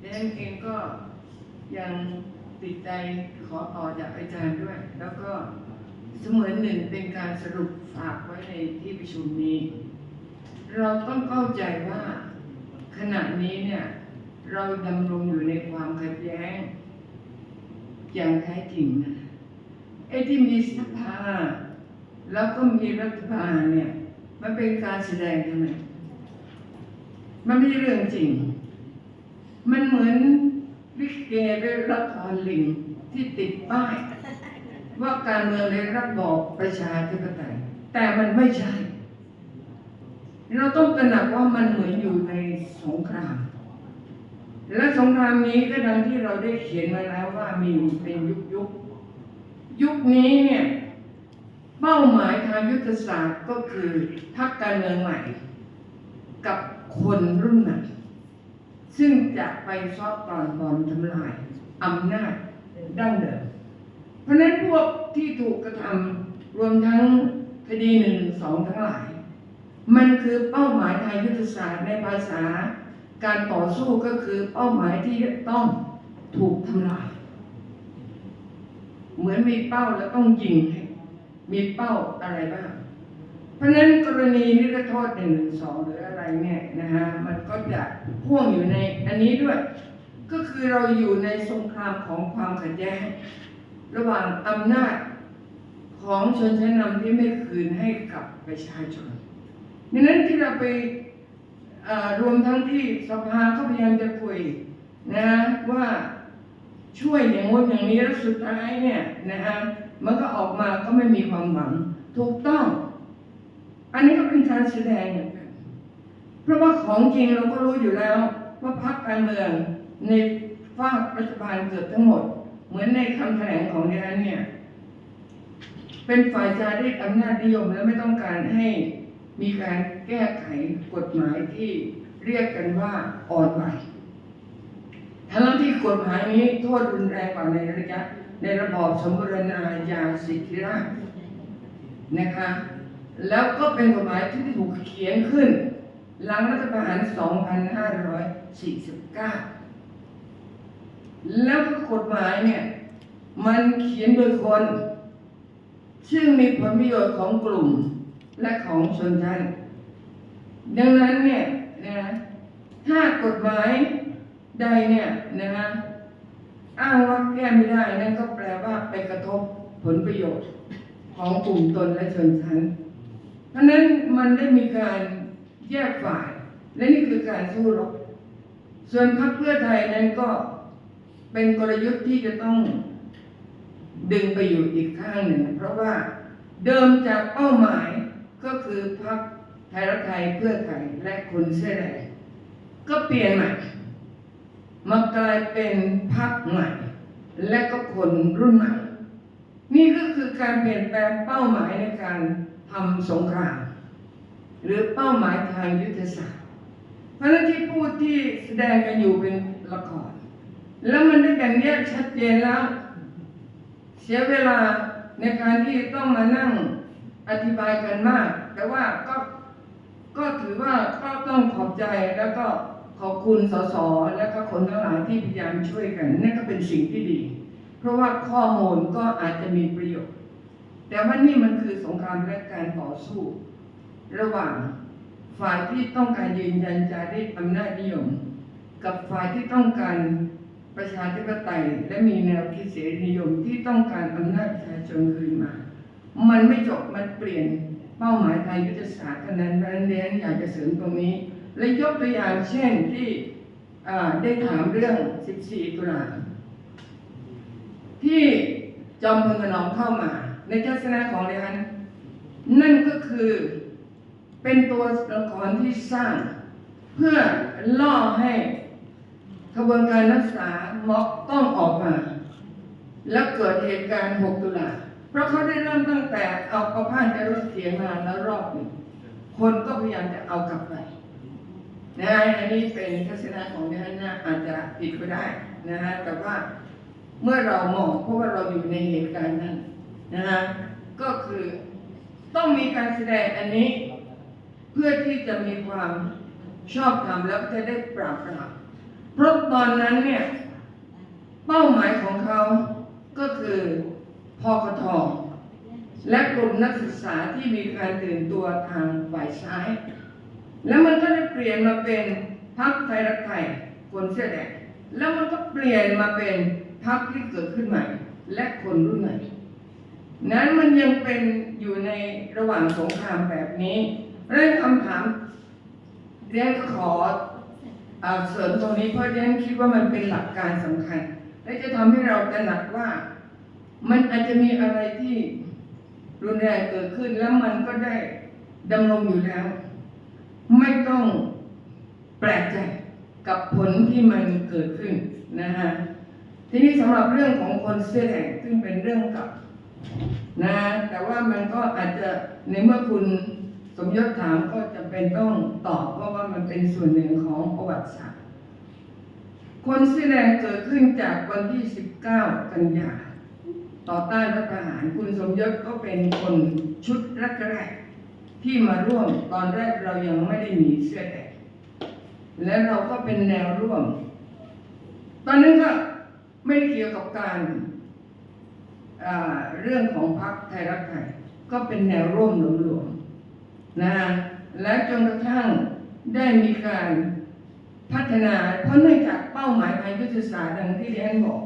ดังนั้นเองก็ยังติดใจขอต่อจากอาจารย์ด้วย แล้วก็เสมือนหนึ่งเป็นการสรุปฝากไว้ในที่ประชุมนี้ เราต้องเข้าใจว่าขณะนี้เนี่ยเราดำรงอยู่ในความขัดแย้ง อย่างแท้จริงนะไอ้ที่มีสภาแล้วก็มีรัฐบาลเนี่ย มันเป็นการแสดงเท่านั้นมันไม่ใช่เรื่องจริง มันเหมือนลิเกหรือละครลิงที่ติดป้าย ว่าการเมืองในระบอบประชาธิปไตย แต่มันไม่ใช่ เราต้องตระหนักว่ามันเหมือนอยู่ในสงคราม และสงครามนี้ก็ดังที่เราได้เขียนมาแล้วว่ามีเป็นยุคยุคยุคนี้เนี่ยเป้าหมายทางยุทธศาสตร์ก็คือพักการเมืองใหม่ กับคนรุ่นใหม่ ซึ่งจะไปซอบตอนบอลทำลายอำนาจดั้งเดิม เพราะนั้นพวกที่ถูกกระทำรวมทั้งคดีหนึ่งสองทั้งหลาย มันคือเป้าหมายทางยุทธศาสตร์ในภาษา การต่อสู้ก็คือเป้าหมายที่ต้องถูกทำลาย เหมือนมีเป้าแล้วต้องยิง มีเป้าอะไรบ้าง เพราะฉะนั้นกรณีนิรโทษหนึ่งหนึ่งสองหรืออะไรเนี่ยนะฮะมันก็จะพ่วงอยู่ในอันนี้ด้วย ก็คือเราอยู่ในสงครามของความขัดแย้งระหว่างอำนาจของชนชั้นนำที่ไม่คืนให้กับประชาชนดังนั้นที่เราไปรวมทั้งที่สภาก็พยายามจะคุยนะว่าช่วยอย่างงู้นอย่างนี้แล้วสุดท้ายเนี่ยนะฮะมันก็ออกมาก็ไม่มีความหวังถูกต้อง อันนี้ก็เป็นการแสดงเนกันเพราะว่าของจริงเราก็รู้อยู่แล้ว ว่าพรรคการเมืองในฝากรัฐบาลเกือบทั้งหมด เหมือนในคำแถลงของดิฉันเนี่ย เป็นฝ่ายจารีตอำนาจนิยมและไม่ต้องการให้มีการแก้ไขกฎหมายที่เรียกกันว่าอ่อนไหวทั้งที่กฎหมายนี้โทษรุนแรงกว่าในระยะในระบอบสมบูรณาญาสิทธิราชนะคะ แล้วก็เป็นกฎหมายที่ถูกเขียนขึ้น หลังรัฐประหาร 2549 แล้วก็กฎหมายเนี่ย มันเขียนโดยคน ซึ่งมีผลประโยชน์ของกลุ่มและของชนชั้น ดังนั้นเนี่ยนะถ้ากฎหมายใดเนี่ยนะฮะอ้างว่าแก้ไม่ได้นั่นก็แปลว่าไปกระทบผลประโยชน์ของกลุ่มตนและชนชั้น เพราะฉะนั้นมันได้มีการแยกฝ่าย และนี่คือการสู้รบส่วนพรรคเพื่อไทยนั้นก็เป็นกลยุทธ์ที่จะต้องดึงไปอยู่อีกข้างหนึ่ง เพราะว่าเดิมจากเป้าหมายก็คือพรรคไทยรักไทยเพื่อไทยและคนเสื้อแดงก็เปลี่ยนใหม่มากลายเป็นพรรคใหม่ และก็คนรุ่นใหม่ นี่ก็คือการเปลี่ยนแปลงเป้าหมายในการ ทำสงคราม หรือเป้าหมายทางยุทธศาสตร์ เพราะนั้นที่พูดที่แสดงกันอยู่เป็นละคร แล้วมันได้แบ่งแยกชัดเจนแล้ว เสียเวลาในการที่ต้องมานั่งอธิบายกันมาก แต่ว่าก็ก็ถือว่าก็ต้องขอบใจแล้วก็ขอบคุณสสแล้วก็คนทั้งหลายที่พยายามช่วยกันนั่นก็เป็นสิ่งที่ดี เพราะว่าข้อมูลก็อาจจะมีประโยชน์ แต่ว่านี่มันคือสงครามและการต่อสู้ ระหว่างฝ่ายที่ต้องการยืนยันจารีตอำนาจนิยม กับฝ่ายที่ต้องการประชาธิปไตยและมีแนวคิดเสรีนิยมที่ต้องการอำนาจประชาชนคืนมา มันไม่จบมันเปลี่ยนเป้าหมายทางยุทธศาสตร์เท่านั้นเพราะฉะนั้นเรียนอยากจะเสริมตรงนี้ และยกตัวอย่างเช่นที่ได้ถามเรื่อง 14 ตุลาที่จอมพลถนอมเข้ามา ในทัศนะของเรียนนั่นก็คือเป็นตัวละครที่สร้าง เพื่อล่อให้ขบวนการรักษาม็อบต้องออกมา แล้วเกิดเหตุการณ์ 6 ตุลาเพราะเขาได้เริ่มตั้งแต่เอาเอาผ้าจะรถเสียงมาแล้วรอบหนึ่งคนก็พยายามจะเอากลับไปนะฮะอันนี้เป็นทัศนะของดิฉันนะอาจจะผิดก็ได้นะฮะแต่ว่าเมื่อเรามองเพราะว่าเราอยู่ในเหตุการณ์นั้น นะฮะก็คือต้องมีการแสดงอันนี้ เพื่อที่จะมีความชอบธรรมแล้วจะได้ปราบปรามเพราะตอนนั้นเนี่ยเป้าหมายของเขาก็คือพอกทและกลุ่มนักศึกษาที่มีการตื่นตัวทางฝ่ายซ้าย แล้วมันก็ได้เปลี่ยนมาเป็นพรรคไทยรักไทยคนเสื้อแดงแล้วมันก็เปลี่ยนมาเป็นพรรคที่เกิดขึ้นใหม่ และคนรุ่นใหม่ นั้นมันยังเป็นอยู่ในระหว่างสงครามแบบนี้เรื่องคำถามเรียนก็ขอเอ่อเสริมตรงนี้เพราะเรียนคิดว่ามันเป็นหลักการสำคัญ และจะทำให้เราตระหนักว่า มันอาจจะมีอะไรที่รุนแรงเกิดขึ้นแล้วมันก็ได้ดำรงอยู่แล้ว ไม่ต้องแปลกใจกับผลที่มันเกิดขึ้นนะฮะทีนี้สำหรับเรื่องของคนเสื้อแดงซึ่งเป็นเรื่องกับ นะ แต่ว่ามันก็อาจจะในเมื่อคุณสมยศถามก็จะเป็นต้องตอบเพราะว่ามันเป็นส่วนหนึ่งของประวัติศาสตร์ คนเสื้อแดงเกิดขึ้นจากวันที่ 19 กันยาต่อต้านรัฐประหารคุณสมยศก็เป็นคนชุดแรกๆที่มาร่วมตอนแรกเรายังไม่ได้มีเสื้อแดงและเราก็เป็นแนวร่วม ตอนนั้นก็ไม่ได้เกี่ยวกับการ เรื่องของพรรคไทยรักไทยก็เป็นแนวร่วมหลวมๆนะและจนกระทั่งได้มีการพัฒนา เพราะเนื่องจากเป้าหมายทางยุทธศาสตร์ดังที่เรียนบอก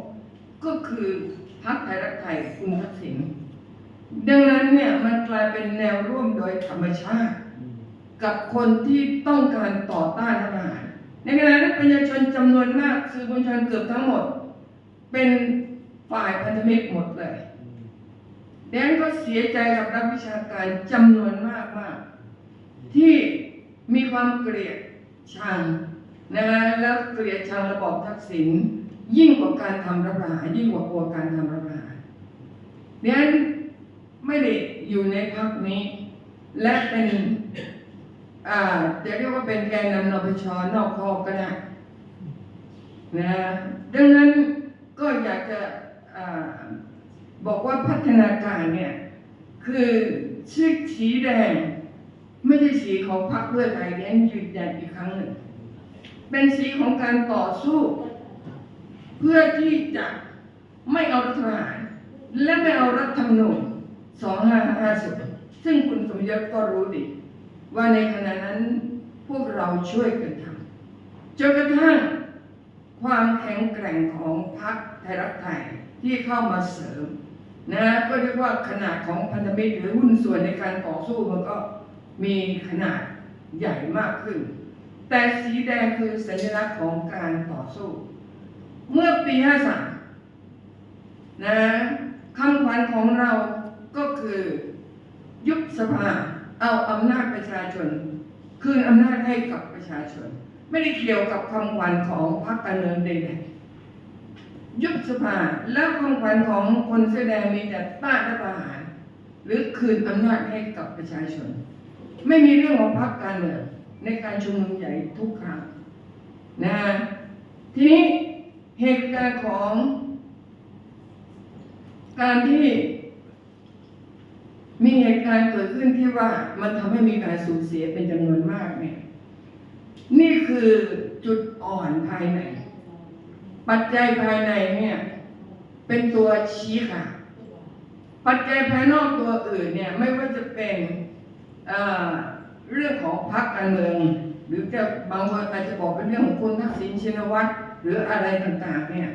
ก็คือพรรคไทยรักไทยคุณทักษิณดังนั้นเนี่ยมันกลายเป็นแนวร่วมโดยธรรมชาติ กับคนที่ต้องการต่อต้านรัฐประหารในขณะนั้นประชาชนจำนวนมากสื่อมวลชนเกือบทั้งหมด เป็นฝ่ายพันธมิตรหมดเลย แดนก็เสียใจกับนักวิชาการจำนวนมากมากที่มีความเกลียดชังนะฮะแล้วเกลียดชังระบอบทักษิณยิ่งกว่าการทำรัฐประหารยิ่งกว่ากลัวการทำรัฐประหารแดนไม่ได้อยู่ในพรรคนี้ และเป็นอ่าจะเรียกว่าเป็นแกนนำนปชนอกคอกก็ได้นะดังนั้นก็อยากจะอา บอกว่าพัฒนาการเนี่ยคือชื่อสีแดง ไม่ใช่สีของพรรคเพื่อไทยเน้นยืนยันอีกครั้งหนึ่งเป็นสีของการต่อสู้ เพื่อที่จะไม่เอารัฐประหารและไม่เอารัฐธรรมนูญ2550ซึ่งคุณสมยศก็รู้ดี ว่าในขณะนั้นพวกเราช่วยกันทำจนกระทั่งความแข็งแกร่งของพรรคไทยรักไทยที่เข้ามาเสริม นะก็เรียกว่าขนาดของพันธมิตรหรือหุ้นส่วนในการต่อสู้มันก็มีขนาดใหญ่มากขึ้น แต่สีแดงคือสัญลักษณ์ของการต่อสู้ เมื่อปี 53 นะคำขวัญของเราก็คือยุบสภาเอาอำนาจประชาชน คืนอำนาจให้กับประชาชน ไม่ได้เกี่ยวกับคำขวัญของพรรคการเมืองใดๆ ยุบสภาแล้วคำขวัญของคนเสื้อแดงมีแต่ต้านรัฐประหาร หรือคืนอำนาจให้กับประชาชน ไม่มีเรื่องของพรรคการเมืองในการชุมนุมใหญ่ทุกครั้งนะทีนี้เหตุการณ์ของ การที่มีเหตุการณ์เกิดขึ้นที่ว่ามันทำให้มีการสูญเสียเป็นจำนวนมากเนี่ย นี่คือจุดอ่อนภายใน ปัจจัยภายในเนี่ย เป็นตัวชี้ค่ะ ปัจจัยภายนอกตัวอื่นเนี่ยไม่ว่าจะเป็นเเรื่องของพรรคการเมือง หรือจะบางคนอาจจะบอกเป็นเรื่องของคุณทักษิณชินวัตรหรืออะไรต่างๆ เนี่ย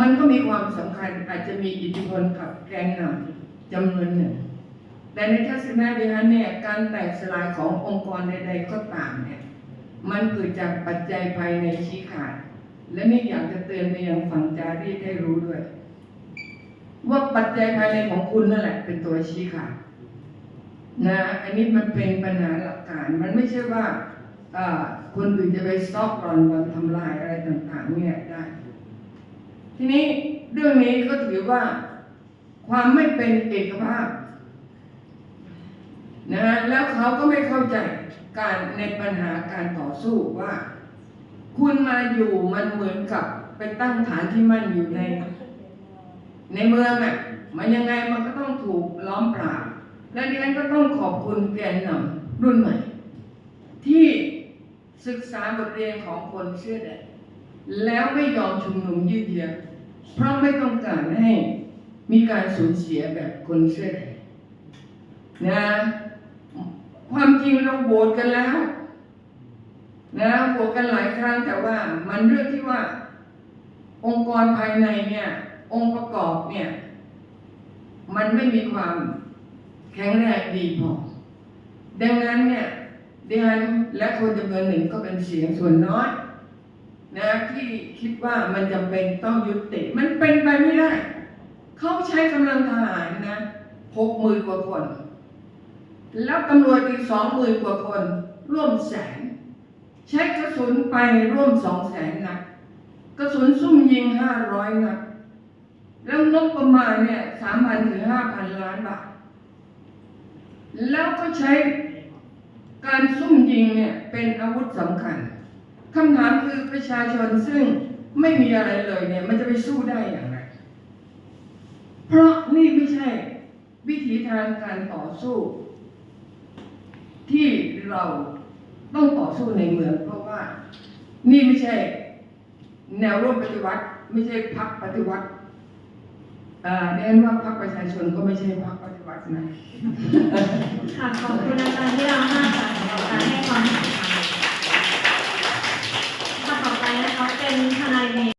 มันก็มีความสำคัญอาจจะมีอิทธิพลกับแกนนำจำนวนหนึ่งแต่ในทัศนะดิฉันเนี่ยการแตกสลายขององค์กรใดๆก็ตามเนี่ย มันเกิดจากปัจจัยภายในชี้ขาด และนี่อยากจะเตือนไปยังฝั่งจารีตให้รู้ด้วย ว่าปัจจัยภายในของคุณนั่นแหละ เป็นตัวชี้ขาดนะ อันนี้มันเป็นปัญหาหลักการมันไม่ใช่ว่าคนอื่นจะไปสต็อกรอนวันทำลายอะไรต่างๆเนี่ยได้ ทีนี้เรื่องนี้ก็ถือว่าความไม่เป็นเอกภาพนะฮะแล้วเขาก็ไม่เข้าใจการในปัญหาการต่อสู้ว่า คุณมาอยู่มันเหมือนกับไปตั้งฐานที่มั่นอยู่ใน ในเมืองอะ มันยังไงมันก็ต้องถูกล้อมปราบ และดิฉันก็ต้องขอบคุณแกนนำรุ่นใหม่ ที่ศึกษาบทเรียนของคนเชื่อแดงแล้วไม่ยอมชุมนุมยืดเยื้อเพราะไม่ต้องการให้มีการสูญเสียแบบคนเชื่อแดงนะ ความจริงเราโหวตกันแล้ว นะโหวกันหลายครั้งแต่ว่ามันเรื่องที่ว่า องค์กรภายในเนี่ย องค์ประกอบเนี่ย มันไม่มีความแข็งแรงดีพอดังนั้นเนี่ยดิฉันและคนจำนวนหนึ่งก็เป็นเสียงส่วนน้อยนะที่คิดว่ามันจำเป็นต้องยุติมันเป็นไปไม่ได้ เขาใช้กำลังทหารนะหกหมื่นกว่าคน แล้วตำรวจอีกสองหมื่นกว่าคน ร่วมแสน ใช้กระสุนไปร่วมสองแสนนัดกระสุนซุ่มยิงห้าร้อยนัดแล้วงบประมาณเนี่ยสามพันถึงห้าพันล้านบาท แล้วก็ใช้การซุ่มยิงเนี่ยเป็นอาวุธสำคัญคำถามคือประชาชนซึ่งไม่มีอะไรเลยเนี่ย มันจะไปสู้ได้อย่างไร เพราะนี่ไม่ใช่ วิถีทางการต่อสู้ ที่เรา ต้องต่อสู้ในเมือง เพราะว่า นี่ไม่ใช่ แนวร่วมปฏิวัติ ไม่ใช่พรรคปฏิวัติอ่าเรียนว่าพรรคประชาชนก็ไม่ใช่พรรคปฏิวัตินะค่ะขอบคุณอาจารย์ที่เรามากค่ะสำหรับการให้ความเห็นค่ะต่อไปนะคะเป็นทนายเมย์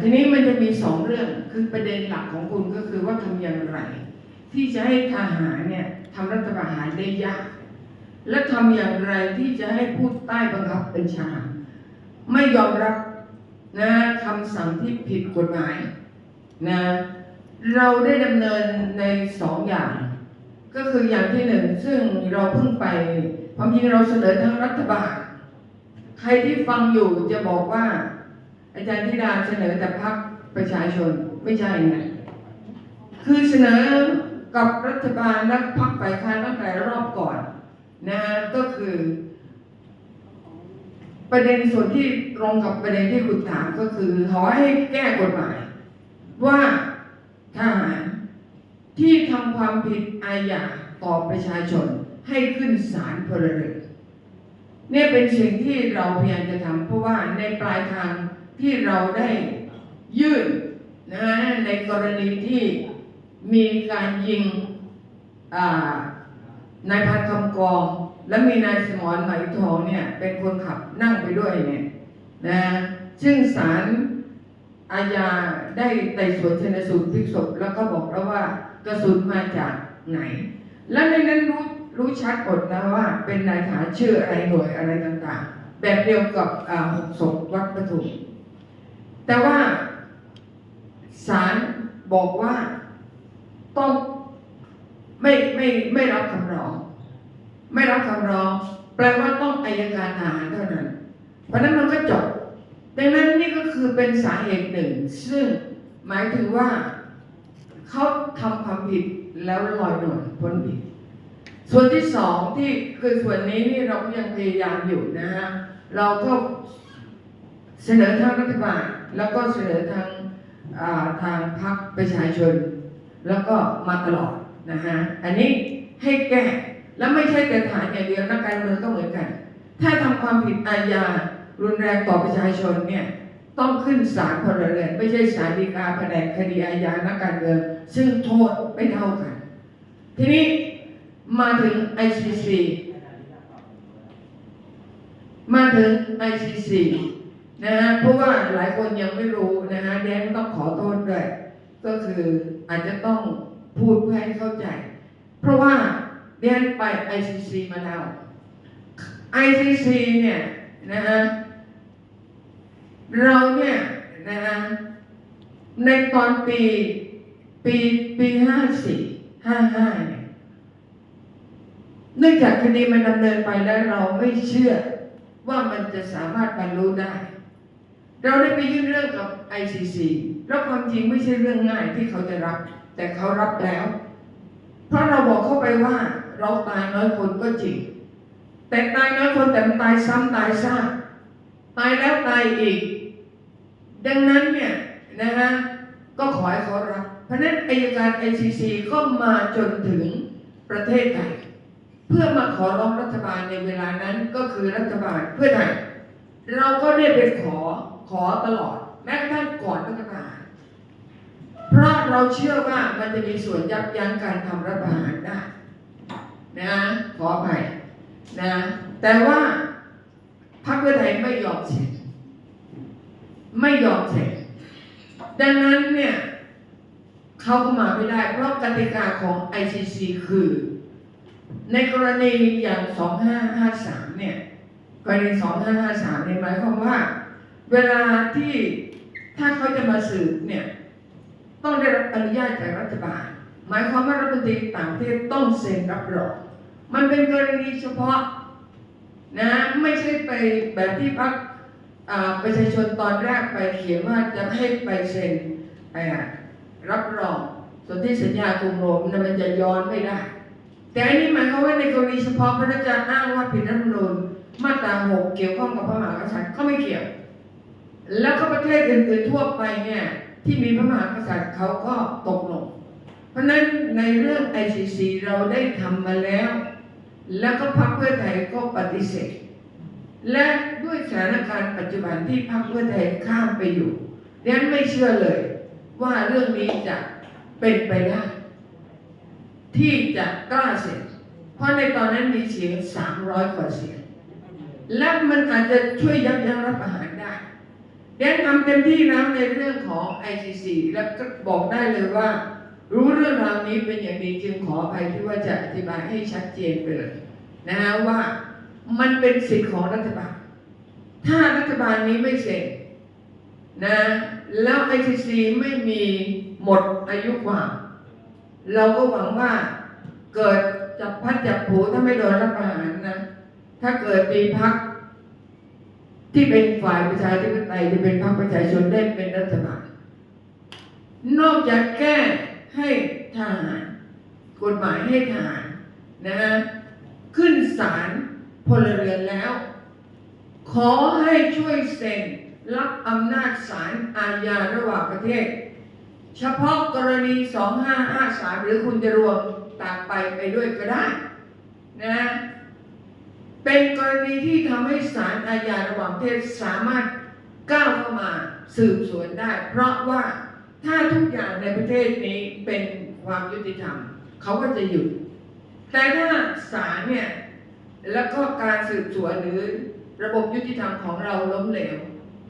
ทีนี้มันจะมีสองเรื่องคือประเด็นหลักของคุณก็คือว่าทำอย่างไร ที่จะให้ทหารเนี่ยทำรัฐประหารได้ยาก และทำอย่างไรที่จะให้ผู้ใต้บังคับบัญชา ไม่ยอมรับนะคำสั่งที่ผิดกฎหมายนะเราได้ดำเนินในสองอย่าง ก็คืออย่างที่หนึ่งซึ่งเราเพิ่งไปความจริงเราเสนอทั้งรัฐบาล ใครที่ฟังอยู่จะบอกว่า อาจารย์ธิดาเสนอแต่พรรคประชาชนไม่ใช่นะคือเสนอกับรัฐบาลและพรรคฝ่ายค้านตั้งแต่รอบก่อน นะก็คือ ประเด็นส่วนที่ตรงกับประเด็นที่คุณถามก็คือขอให้แก้กฎหมาย ว่าทหารที่ทำความผิดอาญาต่อประชาชนให้ขึ้นศาลพลเรือนเนี่ยเป็นสิ่งที่เราพยายามจะทำเพราะว่าในปลายทางที่เราได้ยื่นนะในกรณีที่มีการยิงอ่า นายพันคำกอง และมีนายสมรไหมทองเนี่ย เป็นคนขับนั่งไปด้วยเนี่ยนะซึ่งศาลอาญาได้ไต่สวนชนสูตรพลิกศพแล้วก็บอกแล้วว่ากระสุนมาจากไหน และในนั้นรู้รู้ชัดหมดนะว่า เป็นนายทหารชื่ออะไรหน่วยอะไรต่างๆ แบบเดียวกับหกศพวัดประทุมแต่ว่าศาลบอกว่าต้อง ไม่ไม่ไม่รับคำร้อง ไม่รับคำร้อง แปลว่าต้องอายการทหารเท่านั้น เพราะนั้นมันก็จบดังนั้นนี่ก็คือเป็นสาเหตุหนึ่ง ซึ่งหมายถึงว่าเขาทำความผิดแล้วลอยนวลพ้นผิด ส่วนที่สองที่คือส่วนนี้นี่เราก็ยังพยายามอยู่นะฮะเราก็เสนอทางรัฐบาลแล้วก็เสนอทางทางพรรคประชาชน แล้วก็มาตลอด นะฮะอันนี้ให้แก้แล้วไม่ใช่แต่ฐานอย่างเดียวนักการเมืองก็เหมือนกัน ถ้าทำความผิดอาญารุนแรงต่อประชาชนเนี่ยต้องขึ้นศาลพลเรือนไม่ใช่ศาลฎีกาแผนกคดีอาญานักการเมืองซึ่งโทษไม่เท่ากัน ทีนี้มาถึง ICC มาถึง ICC นะฮะเพราะว่าหลายคนยังไม่รู้นะฮะแดนต้องขอโทษด้วย ก็คืออาจจะต้อง พูดเพื่อให้เข้าใจ เพราะว่าแดนไป ICC มาแล้ว ICC เนี่ยนะฮะเราเนี่ยนะฮะในตอนปีปีปีห้าสี่ห้าห้าเนี่ยเนื่องจากคดีมันดำเนินไปแล้วเราไม่เชื่อว่ามันจะสามารถบรรลุได้ เราได้ไปยื่นเรื่องกับ ICC แล้วความจริงไม่ใช่เรื่องง่ายที่เขาจะรับ แต่เขารับแล้ว เพราะเราบอกเข้าไปว่า เราตายน้อยคนก็จริง แต่ตายน้อยคนแต่มันตายซ้ำตายซากตายแล้วตายอีก ดังนั้นเนี่ยนะฮะก็ขอให้เขารับ เพราะนั้นอายการ ICC ก็มาจนถึงประเทศไทยเพื่อมาขอร้องรัฐบาลในเวลานั้นก็คือรัฐบาลเพื่อไทยเราก็ได้ไปขอขอตลอดแม้กระทั่งก่อนรัฐประหาร เพราะเราเชื่อว่ามันจะมีส่วนยับยั้งการทำรัฐประหารได้นะขออภัยนะแต่ว่าพรรคเพื่อไทยไม่ยอมเสร็จไม่ยอมเสร็จดังนั้นเนี่ยเขาก็มาไม่ได้ เพราะกติกาของ ICC คือ ในกรณีอย่าง 2553 เนี่ยกรณี 2553เนี่ยหมายความว่า เวลาที่ถ้าเขาจะมาสืบเนี่ย ต้องได้รับอนุญาตจากรัฐบาล หมายความว่ารัฐมนตรีต่างประเทศต้องเซ็นรับรองมันเป็นกรณีเฉพาะนะไม่ใช่ไปแบบที่พรรคอ่าประชาชนตอนแรกไปเขียนว่าจะให้ไปเซ็นอ่ารับรองส่วนที่สัญญากรุงโรมนะมันจะย้อนไม่ได้ แต่อันนี้หมายความว่าในกรณีเฉพาะพระราชาอ้างว่าผิดรัฐธรรมนูญมาตราหกเกี่ยวข้องกับพระมหากษัตริย์ก็ไม่เกี่ยว แล้วก็ประเทศอื่นๆทั่วไปเนี่ย ที่มีพระมหากษัตริย์เขาก็ตกลง เพราะฉะนั้นในเรื่อง ICC เราได้ทำมาแล้ว แล้วก็พรรคเพื่อไทยก็ปฏิเสธ และด้วยสถานการณ์ปัจจุบันที่พรรคเพื่อไทยข้ามไปอยู่ดังนั้นไม่เชื่อเลย ว่าเรื่องนี้จะเป็นไปได้ที่จะกล้าเสร็จ เพราะในตอนนั้นมีเสียง 300 กว่าเสียง และมันอาจจะช่วยยับยั้งรัฐประหารได้ ดังนั้นทำเต็มที่นะในเรื่องของ ICC แล้วก็บอกได้เลยว่า รู้เรื่องราวนี้เป็นอย่างดีจึงขออภัยที่ว่าจะอธิบายให้ชัดเจนไปเลยนะฮะว่ามันเป็นสิทธิ์ของรัฐบาล ถ้ารัฐบาลนี้ไม่เสร็จนะแล้ว ICC ไม่มีหมดอายุความเราก็หวังว่าเกิดจับพัดจับผูถ้าไม่โดนรัฐประหารนะ ถ้าเกิดมีพัก ที่เป็นฝ่ายประชาธิปไตยที่เป็นพรรคประชาชนได้เป็นรัฐบาลนอกจากแก้ให้ทหารกฎหมายให้ทหารนะฮะขึ้นศาลพลเรือนแล้ว ขอให้ช่วยเซ็นรับอำนาจศาลอาญาระหว่างประเทศ เฉพาะกรณี 2553 หรือคุณจะรวมตามไปไปด้วยก็ได้นะ เป็นกรณีที่ทำให้ศาลอาญาระหว่างประเทศสามารถก้าวเข้ามาสืบสวนได้ เพราะว่าถ้าทุกอย่างในประเทศนี้เป็นความยุติธรรม เขาก็จะหยุด แต่ถ้าศาลเนี่ย แล้วก็การสืบสวนหรือระบบยุติธรรมของเราล้มเหลว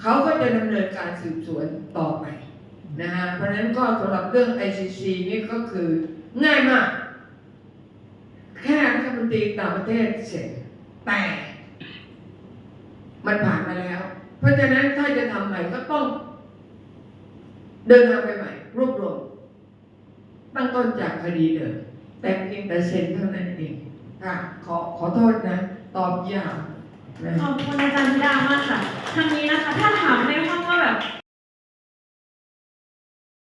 เขาก็จะดำเนินการสืบสวนต่อไปนะฮะเพราะฉะนั้นก็สำหรับเรื่อง ICC นี่ก็คือง่ายมาก แค่รัฐมนตรีต่างประเทศเสร็จ แต่มันผ่านมาแล้ว เพราะฉะนั้นถ้าจะทำใหม่ก็ต้อง เดินทางไปใหม่ รวบรวมตั้งต้นจากคดีเดิมแต่เพียงแต่เซ็นเท่านั้นเองค่ะขอขอโทษนะ ตอบยากนะ ขอบคุณอาจารย์ธิดามากค่ะทางนี้นะคะ ถ้าถามในห้องว่าแบบ